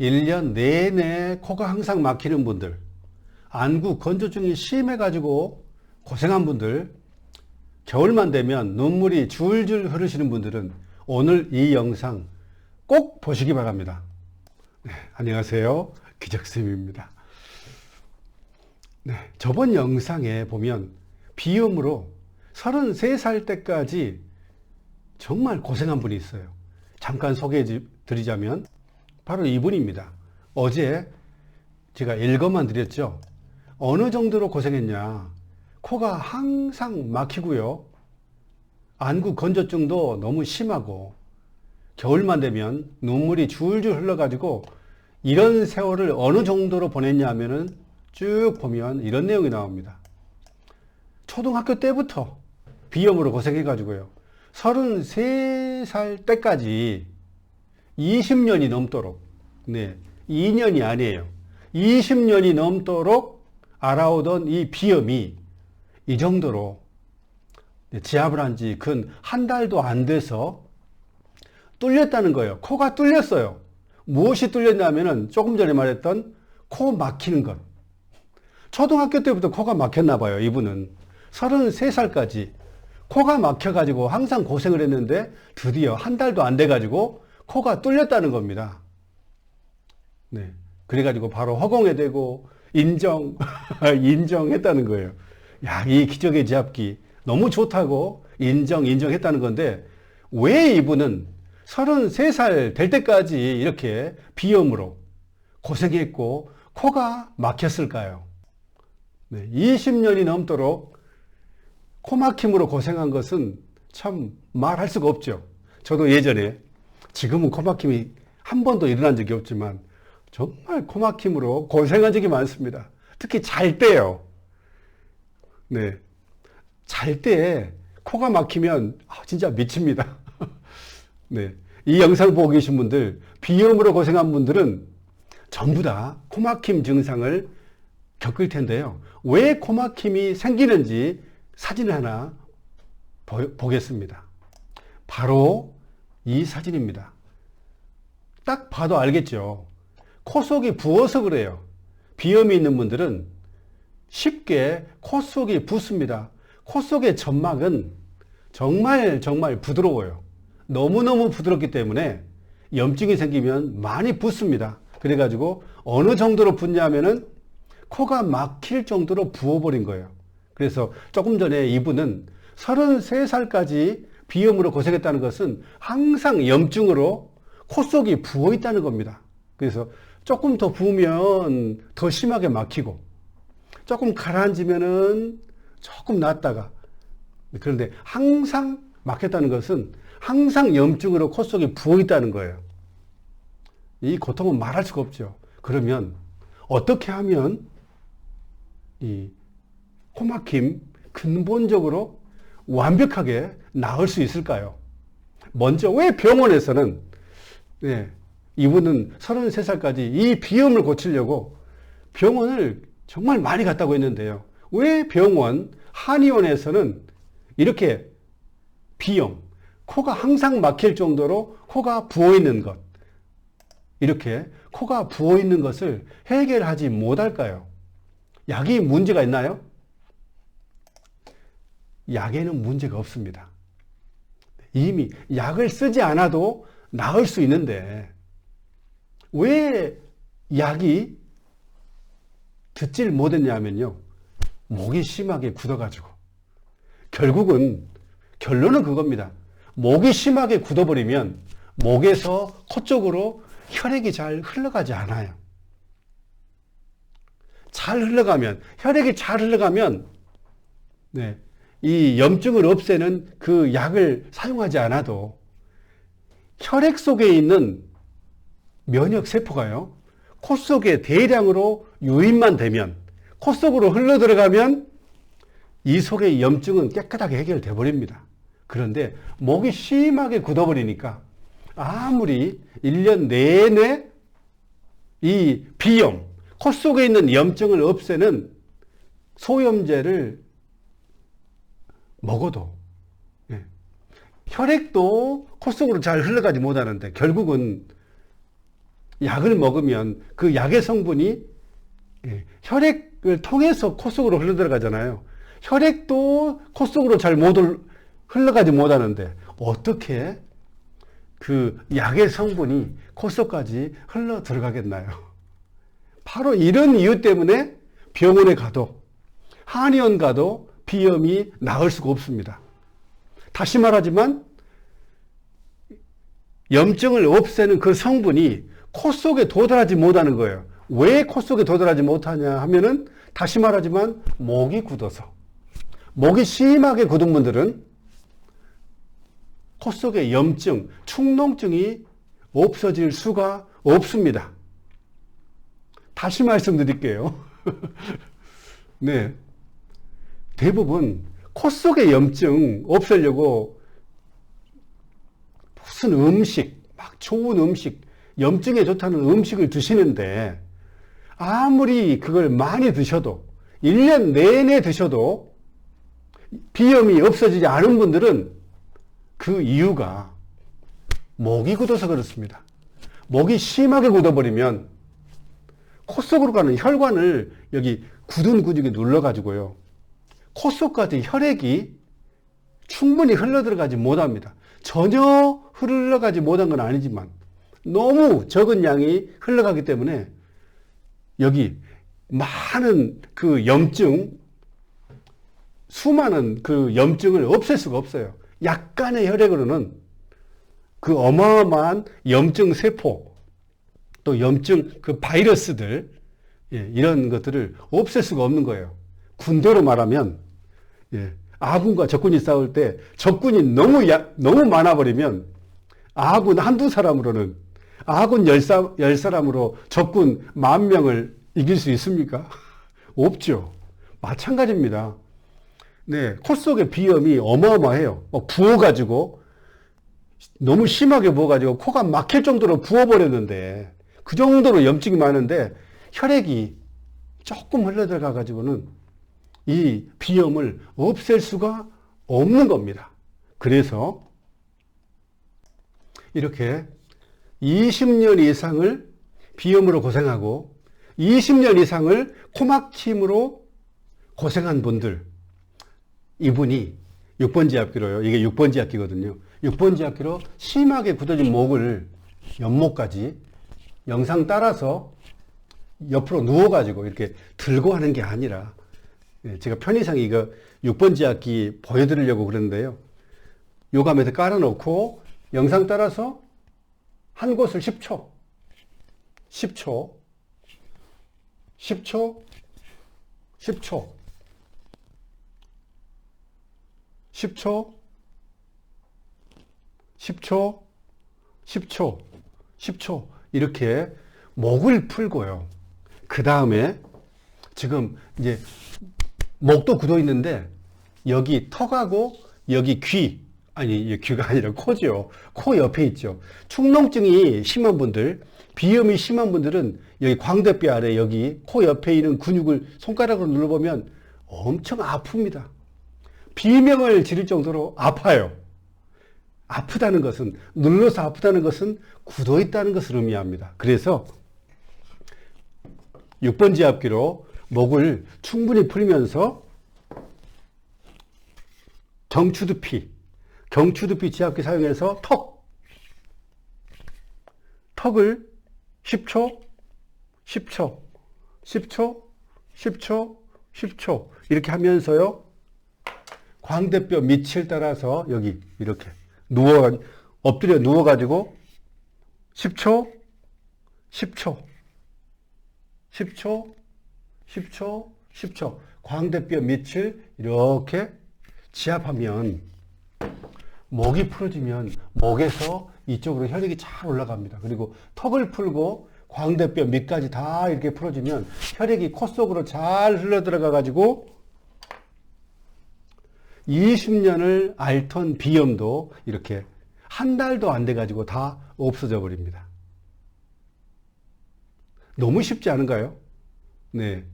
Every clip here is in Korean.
1년 내내 코가 항상 막히는 분들, 안구 건조증이 심해가지고 고생한 분들, 겨울만 되면 눈물이 줄줄 흐르시는 분들은 오늘 이 영상 꼭 보시기 바랍니다. 네, 안녕하세요. 기적쌤입니다. 네, 저번 영상에 보면 비염으로 33살 때까지 정말 고생한 분이 있어요. 잠깐 소개해 드리자면 바로 이분입니다. 어제 제가 읽어만 드렸죠. 어느 정도로 고생했냐. 코가 항상 막히고요. 안구 건조증도 너무 심하고 겨울만 되면 눈물이 줄줄 흘러가지고 이런 세월을 어느 정도로 보냈냐 하면은 쭉 보면 이런 내용이 나옵니다. 초등학교 때부터 비염으로 고생해가지고요. 33살 때까지 20년이 넘도록, 네, 2년이 아니에요. 20년이 넘도록 알아오던 이 비염이 이 정도로 지압을 한 지 근 한 달도 안 돼서 뚫렸다는 거예요. 코가 뚫렸어요. 무엇이 뚫렸냐면은 조금 전에 말했던 코 막히는 것. 초등학교 때부터 코가 막혔나 봐요, 이분은. 33살까지 코가 막혀가지고 항상 고생을 했는데 드디어 한 달도 안 돼가지고 코가 뚫렸다는 겁니다. 네. 그래가지고 바로 허공에 대고 인정, 인정했다는 거예요. 야, 이 기적의 지압기 너무 좋다고 인정, 인정했다는 건데 왜 이분은 33살 될 때까지 이렇게 비염으로 고생했고 코가 막혔을까요? 네, 20년이 넘도록 코 막힘으로 고생한 것은 참 말할 수가 없죠. 저도 예전에 지금은 코막힘이 한 번도 일어난 적이 없지만 정말 코막힘으로 고생한 적이 많습니다. 특히 잘 때요. 네. 잘 때 코가 막히면 아, 진짜 미칩니다. 네. 이 영상 보고 계신 분들, 비염으로 고생한 분들은 전부 다 코막힘 증상을 겪을 텐데요. 왜 코막힘이 생기는지 사진을 하나 보, 겠습니다 바로 이 사진입니다. 딱 봐도 알겠죠. 코 속이 부어서 그래요. 비염이 있는 분들은 쉽게 코 속이 붓습니다. 코 속의 점막은 정말 정말 부드러워요. 너무너무 부드럽기 때문에 염증이 생기면 많이 붓습니다. 그래가지고 어느 정도로 붓냐면은 코가 막힐 정도로 부어버린 거예요. 그래서 조금 전에 이분은 33살까지 비염으로 고생했다는 것은 항상 염증으로 코 속이 부어 있다는 겁니다. 그래서 조금 더 부으면 더 심하게 막히고 조금 가라앉으면은 조금 낫다가 그런데 항상 막혔다는 것은 항상 염증으로 코 속에 부어 있다는 거예요. 이 고통은 말할 수가 없죠. 그러면 어떻게 하면 이 코막힘 근본적으로 완벽하게 나을 수 있을까요? 먼저 왜 병원에서는 네, 이분은 33살까지 이 비염을 고치려고 병원을 정말 많이 갔다고 했는데요. 왜 병원, 한의원에서는 이렇게 비염, 코가 항상 막힐 정도로 코가 부어 있는 것, 이렇게 코가 부어 있는 것을 해결하지 못할까요? 약이 문제가 있나요? 약에는 문제가 없습니다. 이미 약을 쓰지 않아도 나을 수 있는데 왜 약이 듣질 못했냐면요. 목이 심하게 굳어가지고. 결국은 결론은 그겁니다. 목이 심하게 굳어버리면 목에서 코 쪽으로 혈액이 잘 흘러가지 않아요. 잘 흘러가면, 혈액이 잘 흘러가면, 네, 이 염증을 없애는 그 약을 사용하지 않아도 혈액 속에 있는 면역 세포가요, 코 속에 대량으로 유입만 되면, 코 속으로 흘러 들어가면 이 속의 염증은 깨끗하게 해결돼 버립니다. 그런데 목이 심하게 굳어버리니까 아무리 1년 내내 이 비염, 코 속에 있는 염증을 없애는 소염제를 먹어도 예. 혈액도 코 속으로 잘 흘러가지 못하는데 결국은 약을 먹으면 그 약의 성분이 예, 혈액을 통해서 코 속으로 흘러 들어가잖아요. 혈액도 코 속으로 잘 못 흘러가지 못하는데 어떻게 그 약의 성분이 코 속까지 흘러 들어가겠나요? 바로 이런 이유 때문에 병원에 가도 한의원 가도 비염이 나을 수가 없습니다. 다시 말하지만 염증을 없애는 그 성분이 코 속에 도달하지 못하는 거예요. 왜 코 속에 도달하지 못하냐 하면은 다시 말하지만 목이 굳어서 목이 심하게 굳은 분들은 코 속에 염증, 축농증이 없어질 수가 없습니다. 다시 말씀드릴게요. 네. 대부분 코 속에 염증 없애려고 무슨 음식, 막 좋은 음식, 염증에 좋다는 음식을 드시는데 아무리 그걸 많이 드셔도 1년 내내 드셔도 비염이 없어지지 않은 분들은 그 이유가 목이 굳어서 그렇습니다. 목이 심하게 굳어버리면 코 속으로 가는 혈관을 여기 굳은 근육에 눌러가지고요. 코 속까지 혈액이 충분히 흘러들어가지 못합니다. 전혀 흘러가지 못한 건 아니지만 너무 적은 양이 흘러가기 때문에 여기 많은 그 염증, 수많은 그 염증을 없앨 수가 없어요. 약간의 혈액으로는 그 어마어마한 염증 세포, 또 염증 그 바이러스들, 예, 이런 것들을 없앨 수가 없는 거예요. 군대로 말하면, 예, 아군과 적군이 싸울 때 적군이 너무 야, 너무 많아 버리면 아군 한두 사람으로는 아군 열, 사, 열 사람으로 적군 만 명을 이길 수 있습니까? 없죠. 마찬가지입니다. 네, 코 속에 비염이 어마어마해요. 막 부어가지고, 너무 심하게 부어가지고 코가 막힐 정도로 부어버렸는데, 그 정도로 염증이 많은데, 혈액이 조금 흘러들어가가지고는 이 비염을 없앨 수가 없는 겁니다. 그래서 이렇게 20년 이상을 비염으로 고생하고 20년 이상을 코막힘으로 고생한 분들 이분이 6번지 앞기로요. 이게 6번지 앞기거든요. 6번지 앞기로 심하게 굳어진 목을 연목까지 영상 따라서 옆으로 누워가지고 이렇게 들고 하는 게 아니라 예, 제가 편의상 이거 6번지 악기 보여드리려고 그러는데요. 요감에서 깔아놓고 영상 따라서 한 곳을 10초, 10초, 10초, 10초, 10초, 10초, 10초, 10초. 이렇게 목을 풀고요. 그 다음에 지금 이제 목도 굳어 있는데 여기 턱하고 여기 귀 아니 귀가 아니라 코죠. 코 옆에 있죠. 축농증이 심한 분들, 비염이 심한 분들은 여기 광대뼈 아래 여기 코 옆에 있는 근육을 손가락으로 눌러보면 엄청 아픕니다. 비명을 지를 정도로 아파요. 아프다는 것은 눌러서 아프다는 것은 굳어 있다는 것을 의미합니다. 그래서 6번지 앞귀로 목을 충분히 풀면서 경추두피, 경추두피 지압기 사용해서 턱, 턱을 10초, 10초, 10초, 10초, 10초 이렇게 하면서요. 광대뼈 밑을 따라서 여기 이렇게 누워 엎드려 누워 가지고 10초, 10초, 10초, 10초, 10초 광대뼈 밑을 이렇게 지압하면 목이 풀어지면 목에서 이쪽으로 혈액이 잘 올라갑니다. 그리고 턱을 풀고 광대뼈 밑까지 다 이렇게 풀어지면 혈액이 코 속으로 잘 흘러 들어가 가지고 20년을 앓던 비염도 이렇게 한 달도 안 돼 가지고 다 없어져 버립니다. 너무 쉽지 않은가요? 네.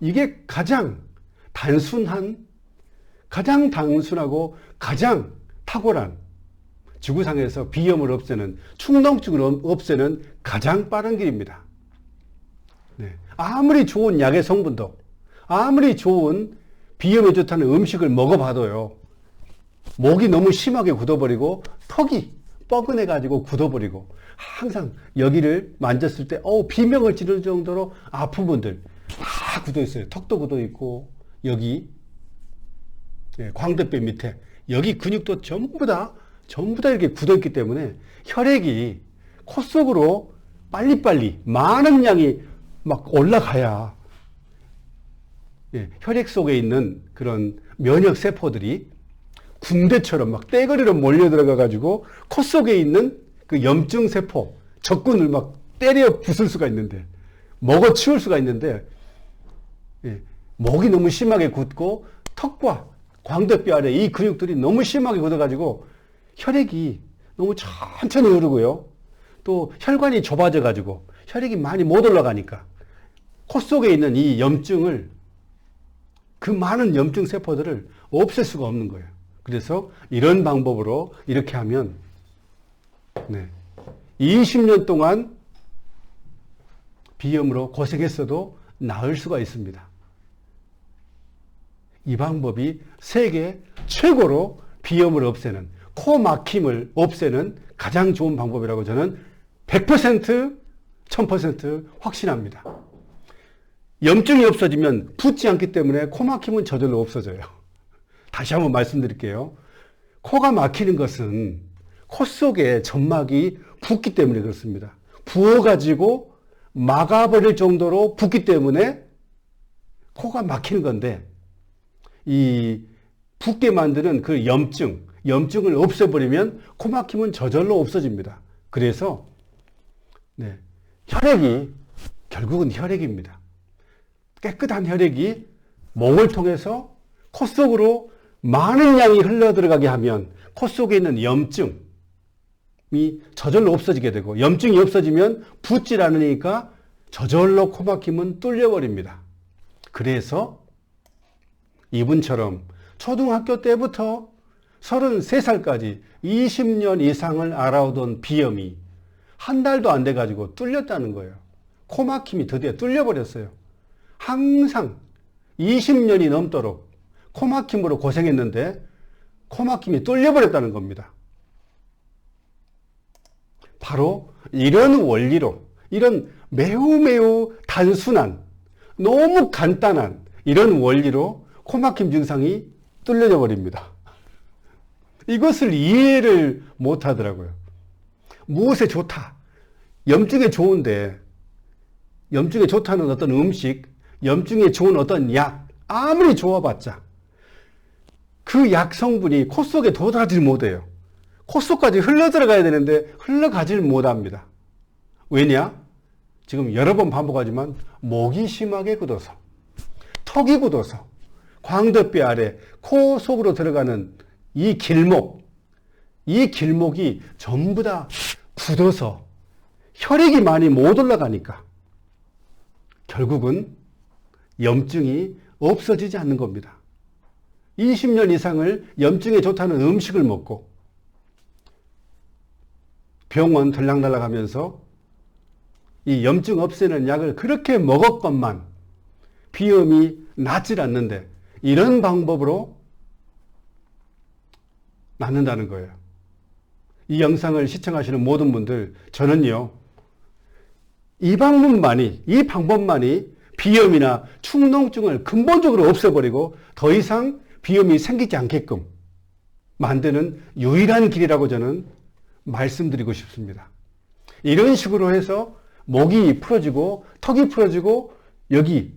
이게 가장 단순한, 가장 단순하고 가장 탁월한 지구상에서 비염을 없애는 축농증을 없애는 가장 빠른 길입니다. 네. 아무리 좋은 약의 성분도 아무리 좋은 비염에 좋다는 음식을 먹어봐도요. 목이 너무 심하게 굳어버리고 턱이 뻐근해 가지고 굳어버리고 항상 여기를 만졌을 때 어, 비명을 지를 정도로 아픈 분들 다 굳어 있어요. 턱도 굳어 있고 여기 예, 광대뼈 밑에 여기 근육도 전부 다 전부 다 이렇게 굳어 있기 때문에 혈액이 코 속으로 빨리빨리 많은 양이 막 올라가야 예, 혈액 속에 있는 그런 면역 세포들이 군대처럼 막 떼거리로 몰려 들어가 가지고 코 속에 있는 그 염증 세포 적군을 막 때려 부술 수가 있는데 먹어 치울 수가 있는데 예, 목이 너무 심하게 굳고 턱과 광대뼈 아래 이 근육들이 너무 심하게 굳어 가지고 혈액이 너무 천천히 흐르고요. 또 혈관이 좁아져 가지고 혈액이 많이 못 올라가니까 코 속에 있는 이 염증을 그 많은 염증 세포들을 없앨 수가 없는 거예요. 그래서 이런 방법으로 이렇게 하면 네. 20년 동안 비염으로 고생했어도 나을 수가 있습니다. 이 방법이 세계 최고로 비염을 없애는 코 막힘을 없애는 가장 좋은 방법이라고 저는 100% 1000% 확신합니다. 염증이 없어지면 붓지 않기 때문에 코 막힘은 저절로 없어져요. 다시 한번 말씀드릴게요. 코가 막히는 것은 코 속에 점막이 붓기 때문에 그렇습니다. 부어가지고 막아버릴 정도로 붓기 때문에 코가 막히는 건데 이 붓게 만드는 그 염증, 염증을 없애버리면 코 막힘은 저절로 없어집니다. 그래서 네, 혈액이 결국은 혈액입니다. 깨끗한 혈액이 목을 통해서 코 속으로 많은 양이 흘러 들어가게 하면 코 속에 있는 염증이 저절로 없어지게 되고 염증이 없어지면 붓질 않으니까 저절로 코막힘은 뚫려버립니다. 그래서 이분처럼 초등학교 때부터 33살까지 20년 이상을 알아오던 비염이 한 달도 안 돼가지고 뚫렸다는 거예요. 코막힘이 드디어 뚫려버렸어요. 항상 20년이 넘도록 코막힘으로 고생했는데 코막힘이 뚫려버렸다는 겁니다. 바로 이런 원리로 이런 매우 매우 단순한 너무 간단한 이런 원리로 코막힘 증상이 뚫려져 버립니다. 이것을 이해를 못 하더라고요. 무엇에 좋다. 염증에 좋은데 염증에 좋다는 어떤 음식, 염증에 좋은 어떤 약 아무리 좋아봤자 그 약 성분이 코 속에 도달하지 못해요. 코 속까지 흘러 들어가야 되는데 흘러가질 못합니다. 왜냐? 지금 여러 번 반복하지만 목이 심하게 굳어서 턱이 굳어서 광대뼈 아래 코 속으로 들어가는 이 길목 이 길목이 전부 다 굳어서 혈액이 많이 못 올라가니까 결국은 염증이 없어지지 않는 겁니다. 20년 이상을 염증에 좋다는 음식을 먹고 병원 들락날락 하면서 이 염증 없애는 약을 그렇게 먹었건만 비염이 낫질 않는데 이런 방법으로 낫는다는 거예요. 이 영상을 시청하시는 모든 분들, 저는요, 이 방법만이, 이 방법만이 비염이나 축농증을 근본적으로 없애버리고 더 이상 비염이 생기지 않게끔 만드는 유일한 길이라고 저는 말씀드리고 싶습니다. 이런 식으로 해서 목이 풀어지고 턱이 풀어지고 여기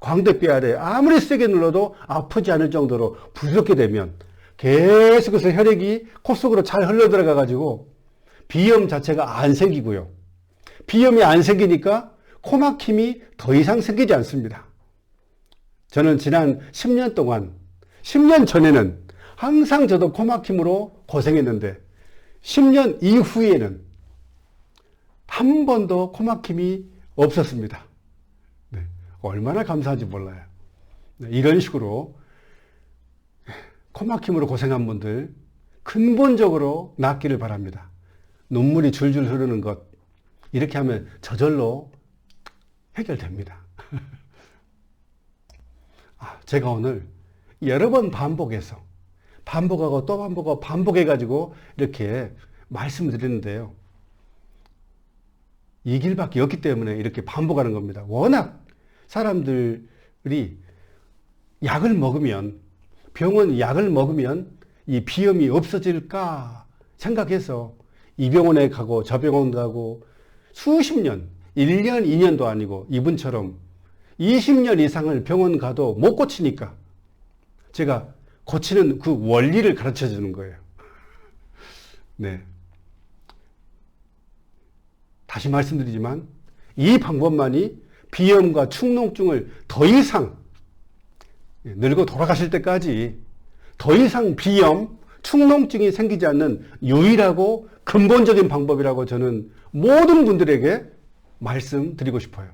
광대뼈 아래 아무리 세게 눌러도 아프지 않을 정도로 부드럽게 되면 계속해서 혈액이 코 속으로 잘 흘러 들어가 가지고 비염 자체가 안 생기고요. 비염이 안 생기니까 코막힘이 더 이상 생기지 않습니다. 저는 지난 10년 동안 10년 전에는 항상 저도 코막힘으로 고생했는데 10년 이후에는 한 번도 코막힘이 없었습니다. 네, 얼마나 감사한지 몰라요. 네, 이런 식으로 코막힘으로 고생한 분들 근본적으로 낫기를 바랍니다. 눈물이 줄줄 흐르는 것 이렇게 하면 저절로 해결됩니다. 아, 제가 오늘 여러 번 반복해서 반복하고 또 반복하고 반복해가지고 이렇게 말씀드리는데요. 이 길밖에 없기 때문에 이렇게 반복하는 겁니다. 워낙 사람들이 약을 먹으면 병원 약을 먹으면 이 비염이 없어질까 생각해서 이 병원에 가고 저 병원 가고 수십 년, 1년, 2년도 아니고 이분처럼 20년 이상을 병원 가도 못 고치니까 제가 고치는 그 원리를 가르쳐 주는 거예요. 네. 다시 말씀드리지만 이 방법만이 비염과 축농증을 더 이상 늙어 돌아가실 때까지 더 이상 비염, 축농증이 생기지 않는 유일하고 근본적인 방법이라고 저는 모든 분들에게 말씀드리고 싶어요.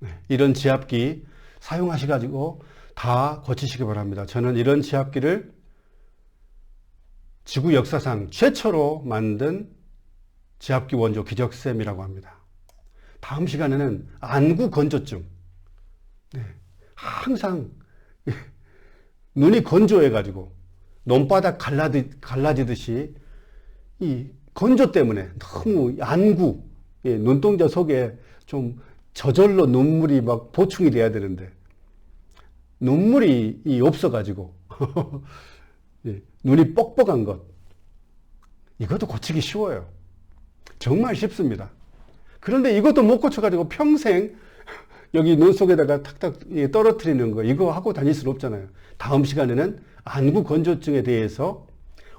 네, 이런 지압기 사용하셔가지고 다 고치시기 바랍니다. 저는 이런 지압기를 지구 역사상 최초로 만든 지압기 원조 기적쌤이라고 합니다. 다음 시간에는 안구 건조증. 네, 항상 눈이 건조해가지고 논바닥 갈라지, 갈라지듯이 이 건조 때문에 너무 안구, 예, 눈동자 속에 좀 저절로 눈물이 막 보충이 돼야 되는데 눈물이 이 없어가지고 예, 눈이 뻑뻑한 것 이것도 고치기 쉬워요. 정말 쉽습니다. 그런데 이것도 못 고쳐가지고 평생 여기 눈 속에다가 탁탁 떨어뜨리는 거 이거 하고 다닐 수는 없잖아요. 다음 시간에는 안구 건조증에 대해서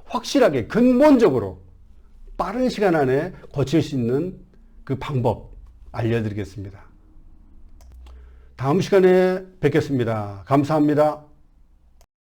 확실하게 근본적으로 빠른 시간 안에 고칠 수 있는 그 방법 알려드리겠습니다. 다음 시간에 뵙겠습니다. 감사합니다.